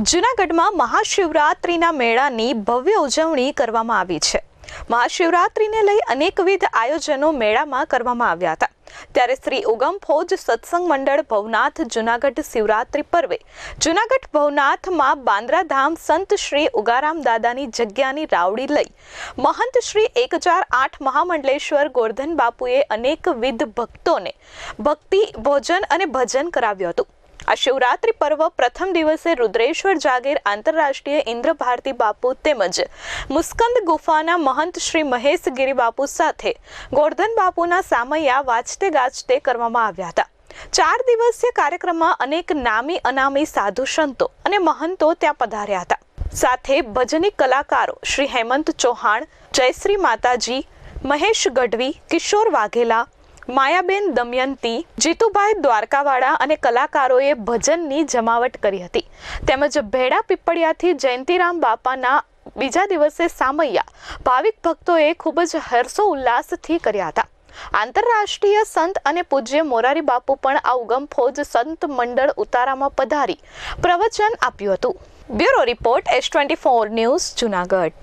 જૂનાગઢમાં મહાશિવરાત્રિના મેળાની ભવ્ય ઉજવણી કરવામાં આવી છે. મહાશિવરાત્રિને લઈ અનેકવિધ આયોજનો મેળામાં કરવામાં આવ્યા હતા. ત્યારે શ્રી ઉગમ ફોજ સત્સંગ મંડળ ભવનાથ જૂનાગઢ શિવરાત્રિ પર્વે, જૂનાગઢ ભવનાથમાં બાંદ્રાધામ સંત શ્રી ઉગારામ દાદાની જગ્યાની રાવડી લઈ, મહંત શ્રી એક હજાર આઠ મહામંડલેશ્વર ગોરધન બાપુએ અનેકવિધ ભક્તોને ભક્તિ, ભોજન અને ભજન કરાવ્યું હતું. આ શિવરાત્રિ પર્વ પ્રથમ દિવસે રુદ્રેશ્વર જાગીર, આંતરરાષ્ટ્રીય ઇન્દ્ર ભારતી બાપુ તેમજ મુસ્કંદ ગુફાના મહંત શ્રી મહેશ ગિરી બાપુ સાથે ગોરધન બાપુના સામૈયા વાજતે ગાજતે કરવામાં આવ્યા હતા. ચાર દિવસીય કાર્યક્રમમાં અનેક નામી અનામી સાધુ સંતો અને મહંતો ત્યાં પધાર્યા હતા. સાથે ભજની કલાકારો શ્રી હેમંત ચૌહાણ, જયશ્રી માતાજી, મહેશ ગઢવી, કિશોર વાઘેલા માયાબેન દમયંતી, જીતુભાઈ દ્વારકાવાળા અને કલાકારોએ ભજનની જમાવટ કરી હતી. તેમજ ભેડા પીપળિયાથી જયંતિરામ બાપાના બીજા દિવસે સામૈયા. ભાવિક ભક્તોએ ખૂબ જ હર્ષો ઉલ્લાસથી કર્યા હતા. આંતરરાષ્ટ્રીય સંત અને પૂજ્ય મોરારી બાપુ પણ આ ઉગમ ફૌજ સંત મંડળ ઉતારામાં પધારી પ્રવચન આપ્યું હતું. Bureau report S twenty four news Junagadh.